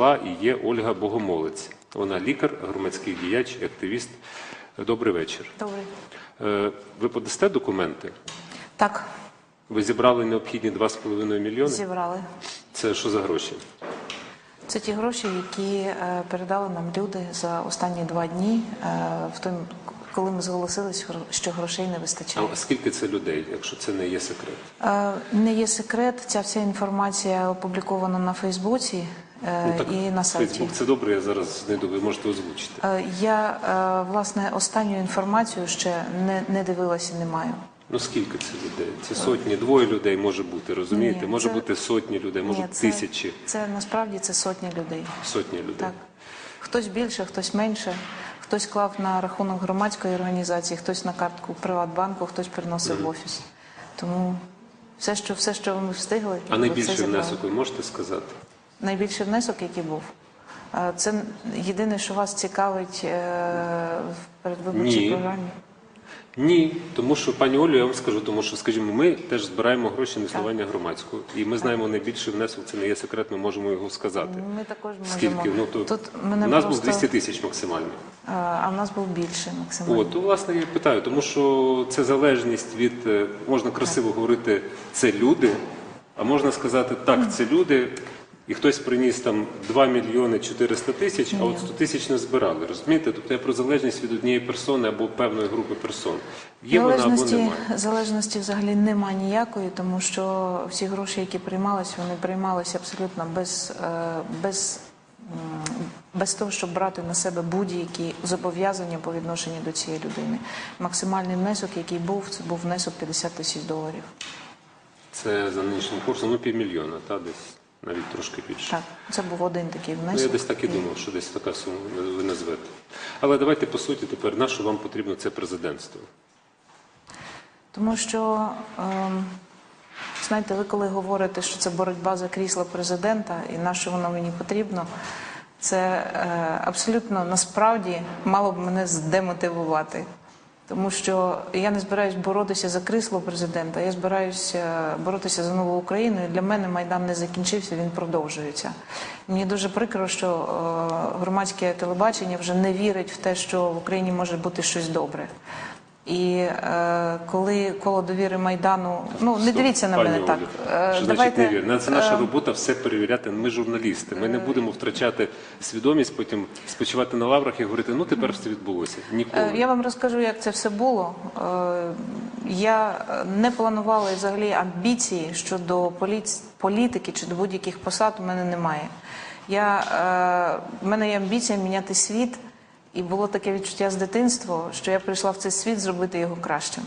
була і є Ольга Богомолець. Вона лікар, громадський діяч, активіст. Добрий вечір. Добре. Е, Ви подасте документи? Так, Ви зібрали необхідні 2,5 мільйони? зібрали. Це що за гроші? Це ті гроші, які е, передали нам люди за останні два дні, е, в той, коли ми зголосились, що грошей не вистачає. А скільки це людей, якщо це не є секрет? Е, Не є секрет, ця вся інформація опублікована на Фейсбуці е, і на сайті. Фейсбук це добре, я зараз знайду, ви можете озвучити. Е, Я власне останню інформацію ще не, не дивилася, не маю. Ну скільки це людей? Це сотні, двоє людей може бути, розумієте? Ні, може це- бути сотні людей, може Ні, тисячі, Це насправді це сотні людей. сотні людей. Так. Хтось більше, хтось менше. Хтось клав на рахунок громадської організації, хтось на картку Приватбанку, хтось приносив в офіс. Тому все, що, все, що ми встигли, А найбільший внесок ви можете сказати? Найбільший внесок, який був. Це єдине, що вас цікавить е, в передвиборчій Ні. програмі. Ні, тому що пані Олю, я вам скажу, тому що, скажімо, ми теж збираємо гроші на існування громадського, і ми знаємо найбільший внесок. Це не є секрет, ми можемо його сказати. Ми також можемо. Скільки? Ну то Тут мене у нас просто, був 200 тисяч максимально. а в нас був більше максимально. От, то, власне, я питаю, тому що це залежність від е, можна красиво говорити це люди, а можна сказати так, це люди. І хтось приніс там 2 мільйони 400 тисяч, а от 100 тисяч не збирали. Розумієте? Тобто я про залежність від однієї персони або певної групи персон. Є вона або немає. залежності взагалі немає ніякої, тому що всі гроші, які приймалися, вони приймалися абсолютно без, е, без, без того, щоб брати на себе будь-які зобов'язання по відношенню до цієї людини. Максимальний внесок, який був, це був внесок 50 тисяч доларів. Це за нинішнім курсом, ну півмільйона, та десь навіть трошки більше. Так, це був один такий Ну, я десь так і думав, що десь така сума ви назвете. Але давайте по суті тепер на що вам потрібно це президентство? Тому що, ем, знаєте, ви коли говорите, що це боротьба за крісло президента і на що воно мені потрібно, це е, абсолютно насправді мало б мене здемотивувати. Тому що я не збираюсь боротися за крісло президента, я збираюся боротися за нову Україну. І для мене Майдан не закінчився, він продовжується. Мені дуже прикро, що е, громадське телебачення вже не вірить в те, що в Україні може бути щось добре. І е, коли коло довіри майдану, ну не дивіться на мене Олю, так. Е, Що значить не вірно? Це наша робота все перевіряти. Ми журналісти. Ми не будемо втрачати свідомість, потім спочивати на лаврах і говорити, ну тепер все відбулося. Е, Ніколи. Я вам розкажу, як це все було. Е, Я е, не планувала взагалі амбіції щодо поліц- політики чи до будь-яких посад у мене немає. Я, е, в мене є амбіція міняти світ, і було таке відчуття з дитинства, що я прийшла в цей світ зробити його кращим.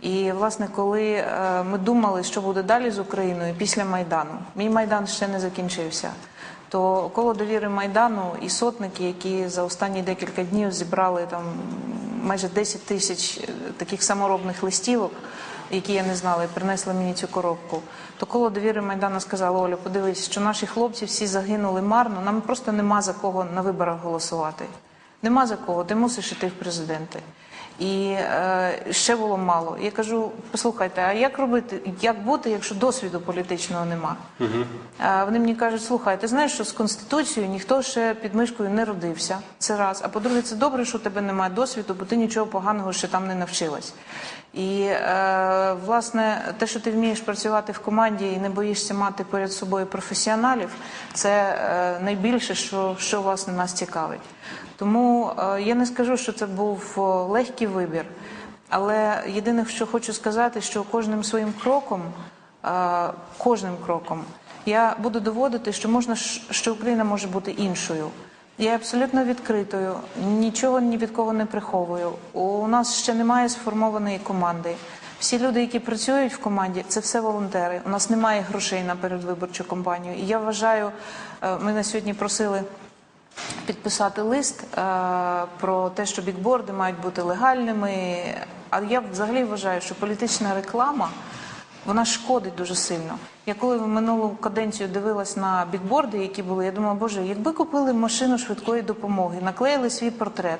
І власне, коли е, ми думали, що буде далі з Україною після Майдану, мій Майдан ще не закінчився. То коло довіри Майдану і сотники, які за останні декілька днів зібрали там майже 10 тисяч е, таких саморобних листівок, які я не знала, і принесли мені цю коробку. То коло довіри Майдану сказали, Оля, подивись, що наші хлопці всі загинули марно, нам просто нема за кого на виборах голосувати. Нема за кого, ти мусиш іти в президенти. І е, ще було мало. Я кажу: послухайте, а як робити, як бути, якщо досвіду політичного нема? А вони мені кажуть, слухай, ти знаєш, що з конституцією ніхто ще під мишкою не родився. Це раз. А по-друге, це добре, що у тебе немає досвіду, бо ти нічого поганого ще там не навчилась. І е, власне, те, що ти вмієш працювати в команді і не боїшся мати перед собою професіоналів, це е, найбільше, що, що власне нас цікавить. Тому е, я не скажу, що це був легкий вибір, але єдине, що хочу сказати, що кожним своїм кроком, е, кожним кроком, я буду доводити, що можна що Україна може бути іншою. Я абсолютно відкритою, нічого ні від кого не приховую. У нас ще немає сформованої команди. Всі люди, які працюють в команді, це все волонтери. У нас немає грошей на передвиборчу кампанію. І я вважаю, е, ми на сьогодні просили підписати лист е, про те, що бікборди мають бути легальними. А я взагалі вважаю, що політична реклама вона шкодить дуже сильно. Я коли в минулу каденцію дивилась на бікборди, які були, я думала, боже, якби купили машину швидкої допомоги, наклеїли свій портрет,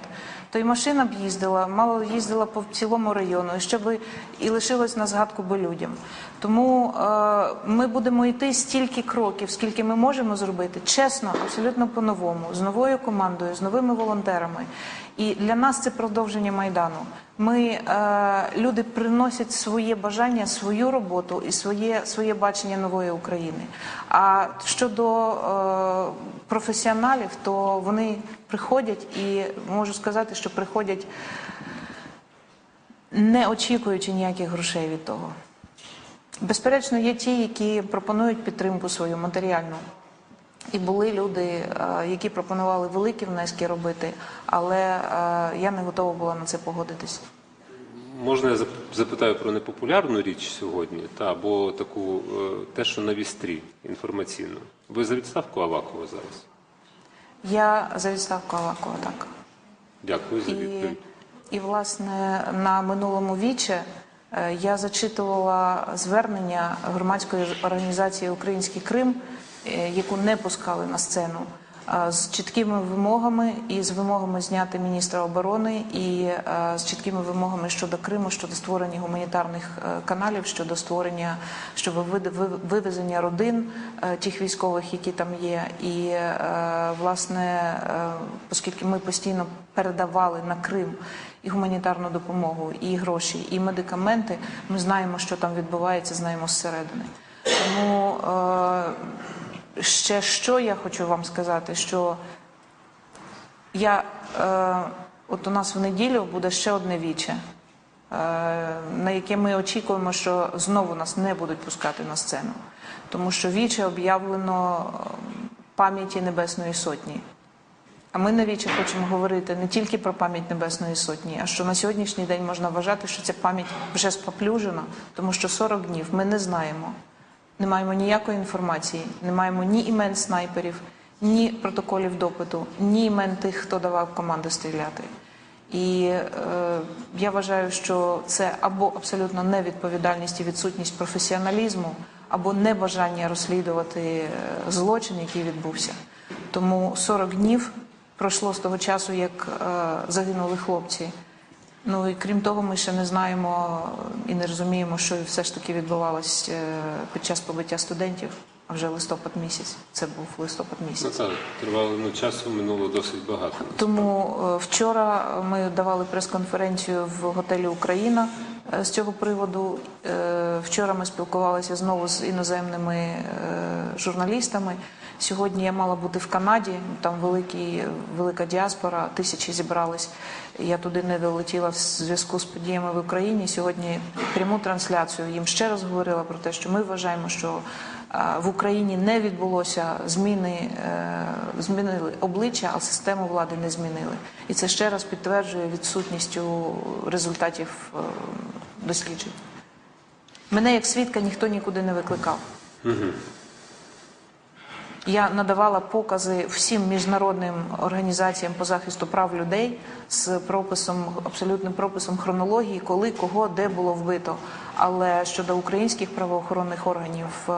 то і машина б їздила, мало їздила по цілому району, і ще би і лишилось на згадку би людям. Тому е, ми будемо йти стільки кроків, скільки ми можемо зробити, чесно, абсолютно по-новому, з новою командою, з новими волонтерами. І для нас це продовження майдану. Ми е, люди приносять своє бажання, свою роботу і своє, своє бачення нової України. А щодо е, професіоналів, то вони приходять і можу сказати, що приходять не очікуючи ніяких грошей від того. Безперечно, є ті, які пропонують підтримку свою матеріальну. І були люди, е, які пропонували великі внески робити, але е, я не готова була на це погодитись. Можна я запитаю про непопулярну річ сьогодні, та або таку е, те, що на вістрі інформаційну. Ви за відставку Авакова зараз? Я за відставку Авакова, так. Дякую за відповідь. і власне на минулому віче я зачитувала звернення громадської організації Український Крим, яку не пускали на сцену. е, З чіткими вимогами і з вимогами зняти міністра оборони, і е, з чіткими вимогами щодо Криму, щодо створення гуманітарних е, каналів, щодо створення щодо вивезення родин е, тих військових, які там є. І е, власне, е, оскільки ми постійно передавали на Крим і гуманітарну допомогу, і гроші, і медикаменти, ми знаємо, що там відбувається, знаємо зсередини. Тому е, ще що я хочу вам сказати, що я е, от у нас в неділю буде ще одне віче, е, на яке ми очікуємо, що знову нас не будуть пускати на сцену, тому що віче об'явлено е, пам'яті Небесної Сотні. А ми на віче хочемо говорити не тільки про пам'ять Небесної Сотні, а що на сьогоднішній день можна вважати, що ця пам'ять вже споплюжена, тому що 40 днів ми не знаємо, не маємо ніякої інформації, не маємо ні імен снайперів, ні протоколів допиту, ні імен тих, хто давав команди стріляти. І е, я вважаю, що це або абсолютно невідповідальність і відсутність професіоналізму, або небажання розслідувати е, злочин, який відбувся. Тому 40 днів пройшло з того часу, як е, загинули хлопці. Ну і крім того, ми ще не знаємо і не розуміємо, що все ж таки відбувалось е, під час побиття студентів. А вже листопад місяць. Це був листопад Ну місяць. так, тривало ну, часу минуло досить багато. Тому е, вчора ми давали прес-конференцію в готелі Україна е, з цього приводу. Вчора ми спілкувалися знову з іноземними журналістами. Сьогодні я мала бути в Канаді. Там великий, велика діаспора, тисячі зібрались. Я туди не долетіла в зв'язку з подіями в Україні. Сьогодні пряму трансляцію їм ще раз говорила про те, що ми вважаємо, що в Україні не відбулося зміни, е, змінили обличчя, а систему влади не змінили. І це ще раз підтверджує відсутністю результатів е, досліджень. Мене як свідка ніхто нікуди не викликав. Я надавала покази всім міжнародним організаціям по захисту прав людей з прописом, абсолютним прописом хронології, коли, кого, де було вбито. Але щодо українських правоохоронних органів е,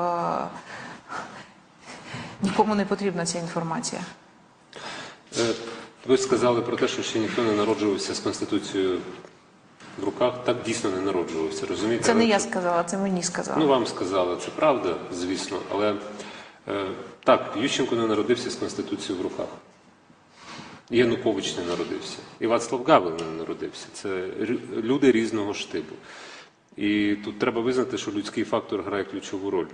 нікому не потрібна ця інформація. Е, Ви сказали про те, що ще ніхто не народжувався з Конституцією в руках. Так дійсно не народжувався, розумієте? Це не я сказала, це мені сказали. Ну, вам сказали, це правда, звісно, але е, так, Ющенко не народився з Конституцією в руках. Янукович не народився. І Вацлав Гавел не народився. Це люди різного штибу. І тут треба визнати, що людський фактор грає ключову роль.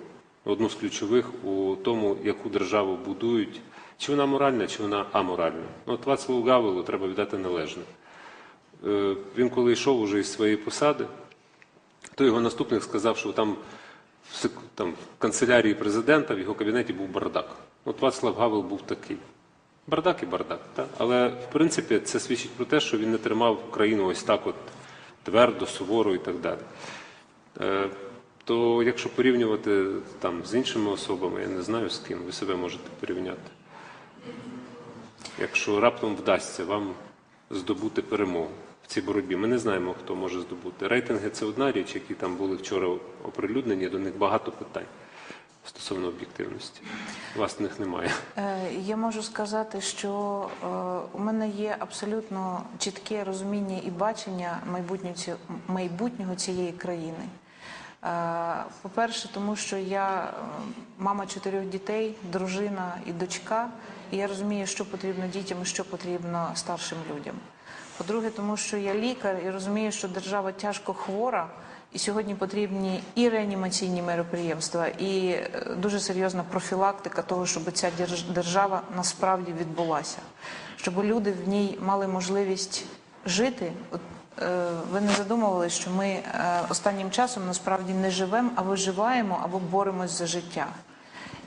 Одну з ключових у тому, яку державу будують, чи вона моральна, чи вона аморальна. От Вацлаву Гавелу треба віддати належне. Е, Він коли йшов уже із своєї посади, то його наступник сказав, що там в, там, в канцелярії президента в його кабінеті був бардак. От Вацлав Гавел був такий. Бардак і бардак. Так? Але в принципі це свідчить про те, що він не тримав Україну ось так от твердо, суворо і так далі. Е, то якщо порівнювати там з іншими особами, я не знаю з ким, ви себе можете порівняти. Якщо раптом вдасться вам здобути перемогу цій боротьбі. Ми не знаємо, хто може здобути. Рейтинги це одна річ, які там були вчора оприлюднені. До них багато питань стосовно об'єктивності. Власних немає. Е, Я можу сказати, що е, у мене є абсолютно чітке розуміння і бачення майбутнього цієї країни. Е, По-перше, тому що я мама чотирьох дітей, дружина і дочка, і я розумію, що потрібно дітям і що потрібно старшим людям. По-друге, тому що я лікар і розумію, що держава тяжко хвора, і сьогодні потрібні і реанімаційні мероприємства, і е, дуже серйозна профілактика того, щоб ця держава насправді відбулася, щоб люди в ній мали можливість жити. Е, ви не задумували, що ми е, останнім часом насправді не живемо, а виживаємо або боремось за життя.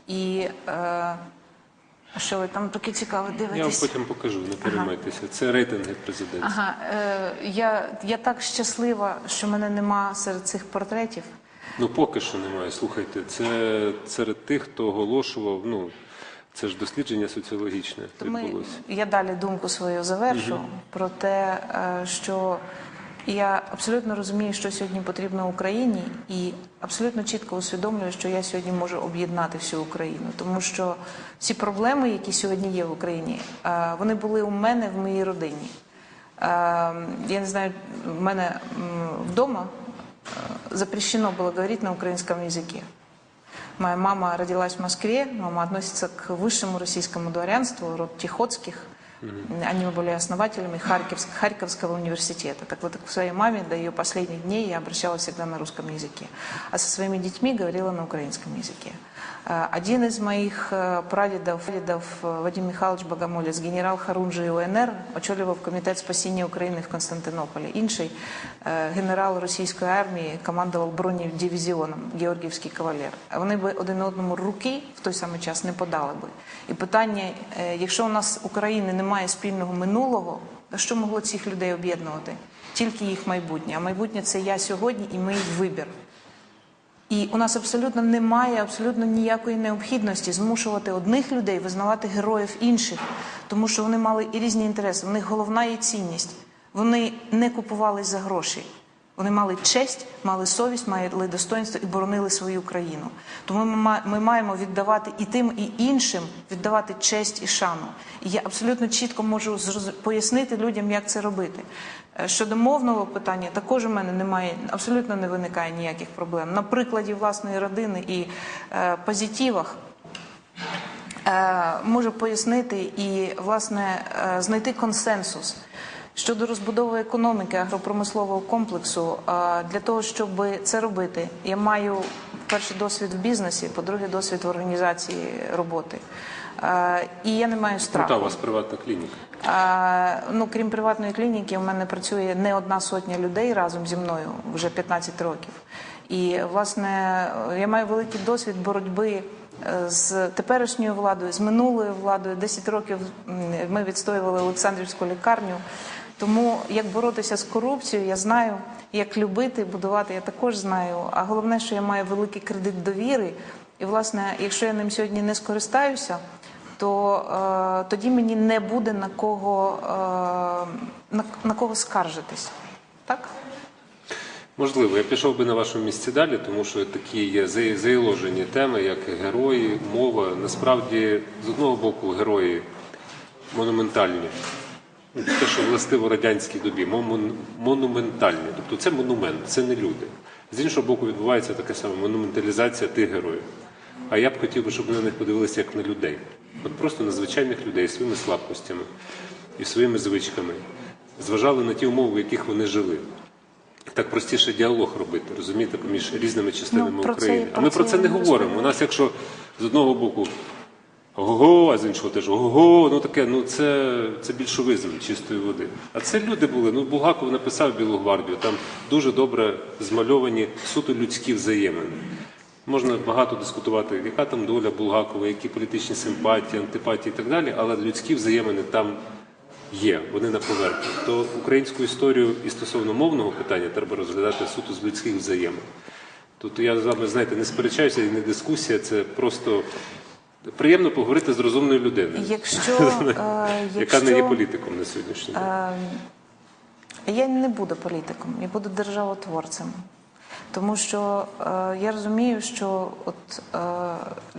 І а що ви там таке цікаве Я вам дивитесь? потім покажу, не переймайтеся. Це рейтинги президента. Ага, е, я, я так щаслива, що мене нема серед цих портретів. Ну поки що немає. Слухайте, це серед тих, хто оголошував. Ну це ж дослідження соціологічне ми, відбулося. я далі думку свою завершу про те, е, що я абсолютно розумію, що сьогодні потрібно Україні, і абсолютно чітко усвідомлюю, що я сьогодні можу об'єднати всю Україну, тому що всі проблеми, які сьогодні є в Україні, е, вони були у мене в моїй родині. Е, Я не знаю, в мене м, вдома э, запрещено было говорить на украинском языке. Моя мама родилась в Москве, мама относится к высшему российскому дворянству, род Тихоцких. Они были основателями Харьковск- Харьковского университета. Так вот, к своей маме до ее последних дней я обращалась всегда на русском языке. А со своими детьми говорила на украинском языке. Э, Один из моих э, прадедов, прадедов э, Вадим Михайлович Богомолець, генерал Харунжий УНР, очолював комітет спасіння України в Константинополі. Інший е, генерал російської армії командував бронедивізіоном Георгіївський кавалер. А Вони би один одному руки в той самий час не подали би. І питання, е, якщо у нас України немає спільного минулого, то що могло цих людей об'єднувати? Тільки їх майбутнє. А майбутнє це я сьогодні і мій вибір. І у нас абсолютно немає абсолютно ніякої необхідності змушувати одних людей визнавати героїв інших, тому що вони мали і різні інтереси. В них головна є цінність. Вони не купувались за гроші. Вони мали честь, мали совість, мали достоинство і боронили свою країну. Тому ми, маємо віддавати і тим, і іншим віддавати честь і шану. І я абсолютно чітко можу пояснити людям, як це робити. Е, Щодо мовного питання, також у мене немає, абсолютно не виникає ніяких проблем. На прикладі власної родини і е, позитивах е, можу пояснити і власне е, знайти консенсус щодо розбудови економіки агропромислового комплексу. Для того, щоб це робити, я маю перший досвід в бізнесі, по-друге, досвід в організації роботи. І я не маю страху. Крута у вас приватна клініка. А, ну, крім приватної клініки, у мене працює не одна сотня людей разом зі мною вже 15 років. І власне я маю великий досвід боротьби е, з теперішньою владою, з минулою владою. 10 років ми відстоювали Олександрівську лікарню. Тому як боротися з корупцією, я знаю, як любити, будувати, я також знаю. А головне, що я маю великий кредит довіри. І, власне, якщо я ним сьогодні не скористаюся, то е, тоді мені не буде на кого, е, на, на кого скаржитись. Так? Можливо, я пішов би на вашому місці далі, тому що такі є за- заяложені теми, як герої, мова. Насправді, з одного боку, герої монументальні. Ну, Те, що властиво радянській добі, монументальні. Тобто це монумент, це не люди. З іншого боку, відбувається така сама монументалізація тих героїв. А я б хотів би, щоб ми на них подивилися як на людей. От просто на звичайних людей своїми слабкостями і своїми звичками. Зважали на ті умови, в яких вони жили. Так простіше діалог робити, розумієте, поміж різними частинами Ну, про це- України. а ми про це не говоримо. У нас, якщо з одного боку ого, а з іншого теж ого, ну таке, ну це, це більшовизм чистої води. А це люди були. Ну Булгаков написав Білу гвардію, там дуже добре змальовані суто людські взаємини. Можна багато дискутувати, яка там доля Булгакова, які політичні симпатії, антипатії і так далі, але людські взаємини там є, вони на поверхні. То українську історію і стосовно мовного питання треба розглядати суто з людських взаємин. Тут я з вами, знаєте, не сперечаюся і не дискусія, це просто приємно поговорити з розумною людиною, Якщо, е, яка якщо не є політиком на сьогоднішній день. е, Я не буду політиком, я буду державотворцем. Тому що е, я розумію, що от е,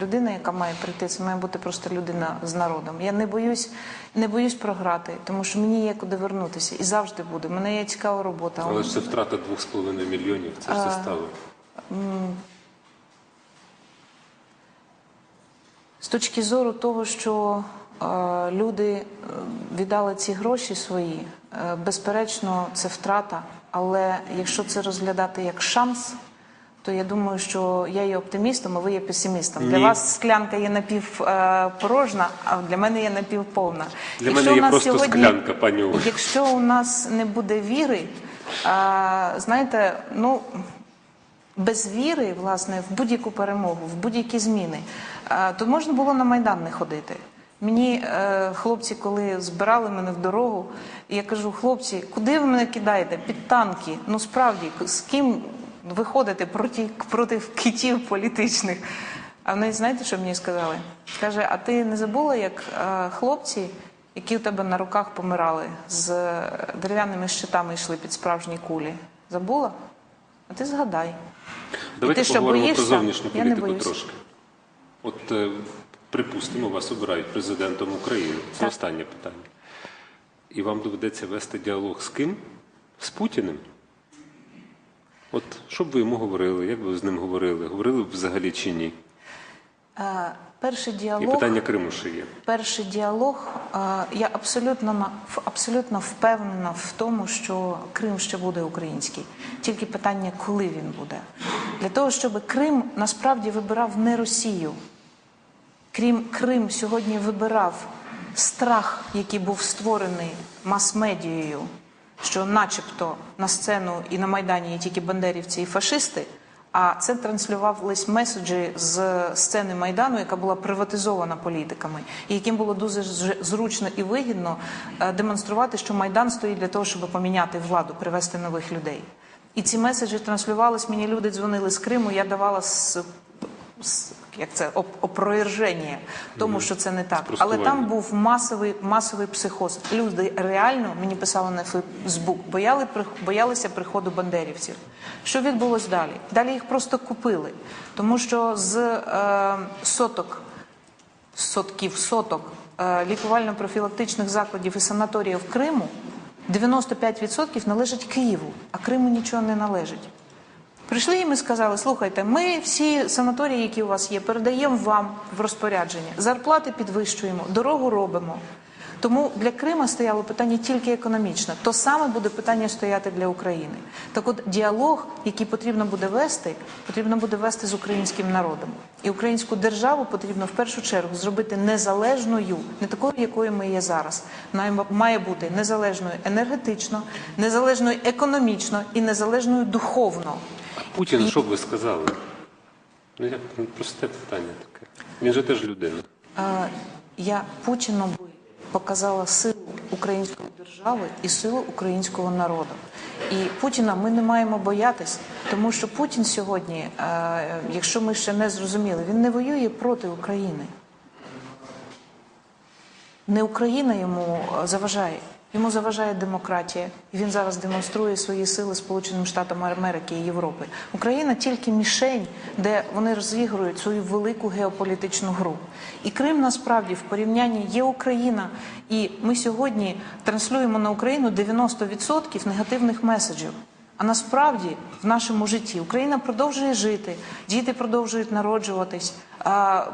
людина, яка має прийти, це має бути просто людина з народом. Я не боюсь, не боюсь програти, тому що мені є куди вернутися і завжди буде. У мене є цікава робота. Але ж це втрата 2,5 мільйонів, це ж застави. З точки зору того, що е, люди е, віддали ці гроші свої, е, безперечно, це втрата. Але якщо це розглядати як шанс, то я думаю, що я є оптимістом, а ви є песимістом. Для Ні. вас склянка є напівпорожна, а для мене є напівповна. Для Якщо мене є просто склянка, пані Олю. Якщо у нас не буде віри, а, знаєте, ну без віри, власне, в будь-яку перемогу, в будь-які зміни, то можна було на Майдан не ходити. Мені е, хлопці, коли збирали мене в дорогу, я кажу: хлопці, куди ви мене кидаєте? Під танки. Ну справді, з ким ви ходите проти, проти китів політичних? А вони знаєте, що мені сказали? Каже, а ти не забула, як е, хлопці, які у тебе на руках помирали, з е, дерев'яними щитами йшли під справжні кулі? Забула? А ти згадай. Давайте ти що, боїшся? про зовнішню Я не політику боюсь. трошки. От е, припустимо, вас обирають президентом України. Це Так. останнє питання. І вам доведеться вести діалог з ким? З Путіним. От що б ви йому говорили, як би ви з ним говорили? Говорили б взагалі чи ні? Е, перший І діалог. питання Криму ще є. Перший діалог. е, Я абсолютно абсолютно впевнена в тому, що Крим ще буде український. Тільки питання, коли він буде. Для того, щоб Крим насправді вибирав не Росію. Крім Крим сьогодні вибирав страх, який був створений мас-медією, що, начебто, на сцену і на майдані є тільки бандерівці і фашисти. А це транслювались меседжі з сцени майдану, яка була приватизована політиками, і яким було дуже зручно і вигідно е, демонструвати, що майдан стоїть для того, щоб поміняти владу, привести нових людей. І ці меседжі транслювались. Мені люди дзвонили з Криму. Я давала з, як це оп- опроверження тому, що це не так. Але там був масовий масовий психоз. Люди реально мені писали на Фейсбук, бояли боялися приходу бандерівців. Що відбулось далі? Далі їх просто купили, тому що з е, соток сотків соток е, лікувально-профілактичних закладів і санаторіїв Криму 95% належать Києву, а Криму нічого не належить. Прийшли і сказали: слухайте, ми всі санаторії, які у вас є, передаємо вам в розпорядження, зарплати підвищуємо, дорогу робимо. Тому для Крима стояло питання тільки економічне. То саме буде питання стояти для України. Так от діалог, який потрібно буде вести, потрібно буде вести з українським народом. І українську державу потрібно в першу чергу зробити незалежною, не такою, якою ми є зараз. Вона має бути незалежною енергетично, незалежною економічно і незалежною духовно. А Путін, що б ви сказали? Ну, як ну, просте питання таке. Він же теж людина. Е, Я Путіну би показала силу української держави і силу українського народу. І Путіна ми не маємо боятись, тому що Путін сьогодні, е, якщо ми ще не зрозуміли, він не воює проти України. Не Україна йому е, заважає. Йому заважає демократія, і він зараз демонструє свої сили Сполученим Штатам Америки і Європи. Україна тільки мішень, де вони розігрують свою велику геополітичну гру. І Крим насправді в порівнянні є Україна, і ми сьогодні транслюємо на Україну 90% негативних меседжів. А насправді в нашому житті Україна продовжує жити, діти продовжують народжуватись,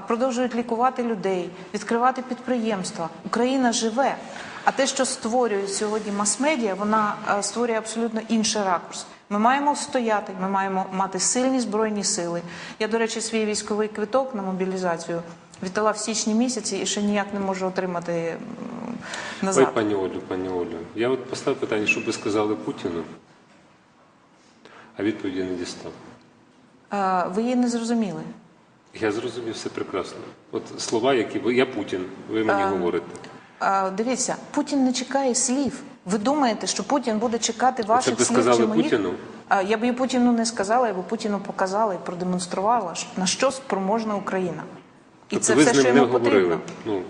продовжують лікувати людей, відкривати підприємства. Україна живе. А те, що створюють сьогодні мас-медіа, вона е, створює абсолютно інший ракурс. Ми маємо стояти, ми маємо мати сильні збройні сили. Я, до речі, свій військовий квиток на мобілізацію віддала в січні місяці і ще ніяк не можу отримати м, Ой, пані Олю, пані Олю. Я от поставив питання, що б ви сказали Путіну, а відповіді не дістав. Е, Ви її не зрозуміли. Я зрозумів все прекрасно. От слова, які ви. Я Путін, ви мені говорите. Дивіться, Путін не чекає слів. Ви думаєте, що Путін буде чекати ваших б ви слів сказали чи моїх? Путіну? Я б і Путіну не сказала, я б Путіну показала і продемонструвала, на що спроможна Україна. І Тобто це ви все, з ним що не йому говорили. потрібно. Ну,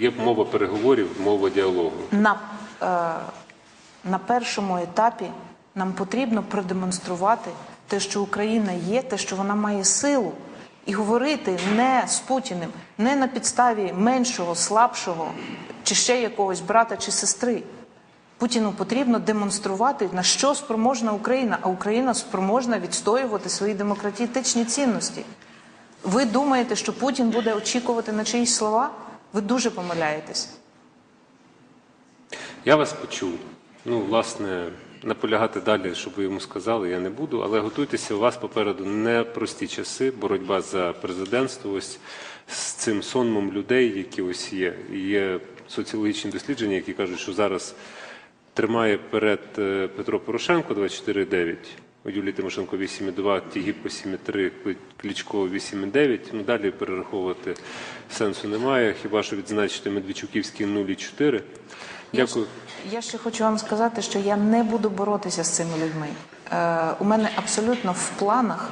є мова переговорів, мова діалогу. На, е, на першому етапі нам потрібно продемонструвати те, що Україна є, те, що вона має силу, і говорити не з Путіним, не на підставі меншого, слабшого, чи ще якогось брата чи сестри. Путіну потрібно демонструвати, на що спроможна Україна, а Україна спроможна відстоювати свої демократичні цінності. Ви думаєте, що Путін буде очікувати на чиїсь слова? Ви дуже помиляєтесь. Я вас почув. Ну, власне, наполягати далі, щоб ви йому сказали, я не буду, але готуйтеся, у вас попереду непрості часи, боротьба за президентство. Ось з цим сонмом людей, які ось є. Є соціологічні дослідження, які кажуть, що зараз тримає перед е, Петро Порошенко 24,9, у Юлії Тимошенко 8,2, Тігіпко 7,3, Кли- Кличко 8,9. Ну, далі перераховувати сенсу немає, хіба що відзначити Медведчуківський 0,4. Дякую. Я ще хочу вам сказати, що я не буду боротися з цими людьми. Е, у мене абсолютно в планах.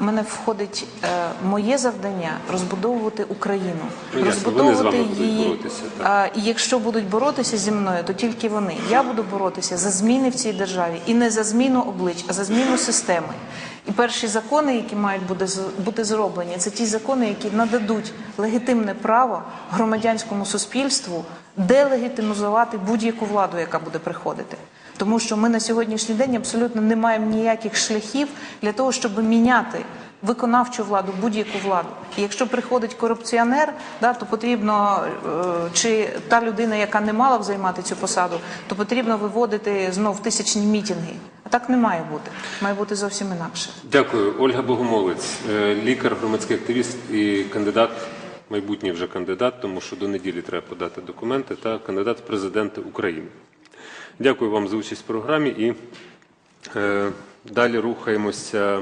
У мене входить е, моє завдання розбудовувати Україну, Ну, ясно, з вами Е, і якщо будуть боротися зі мною, то тільки вони. Я буду боротися за зміни в цій державі і не за зміну облич, а за зміну системи. І перші закони, які мають бути зроблені, це ті закони, які нададуть легітимне право громадянському суспільству делегітимізувати будь-яку владу, яка буде приходити. Тому що ми на сьогоднішній день абсолютно не маємо ніяких шляхів для того, щоб міняти виконавчу владу, будь-яку владу. І якщо приходить корупціонер, да, то потрібно е, чи та людина, яка не мала б займати цю посаду, то потрібно виводити знов тисячні мітинги. А так не має бути. Має бути зовсім інакше. Дякую. Ольга Богомолець, е, лікар, громадський активіст і кандидат, майбутній вже кандидат, тому що до неділі треба подати документи, та кандидат в президенти України. Дякую вам за участь в програмі і е, далі рухаємося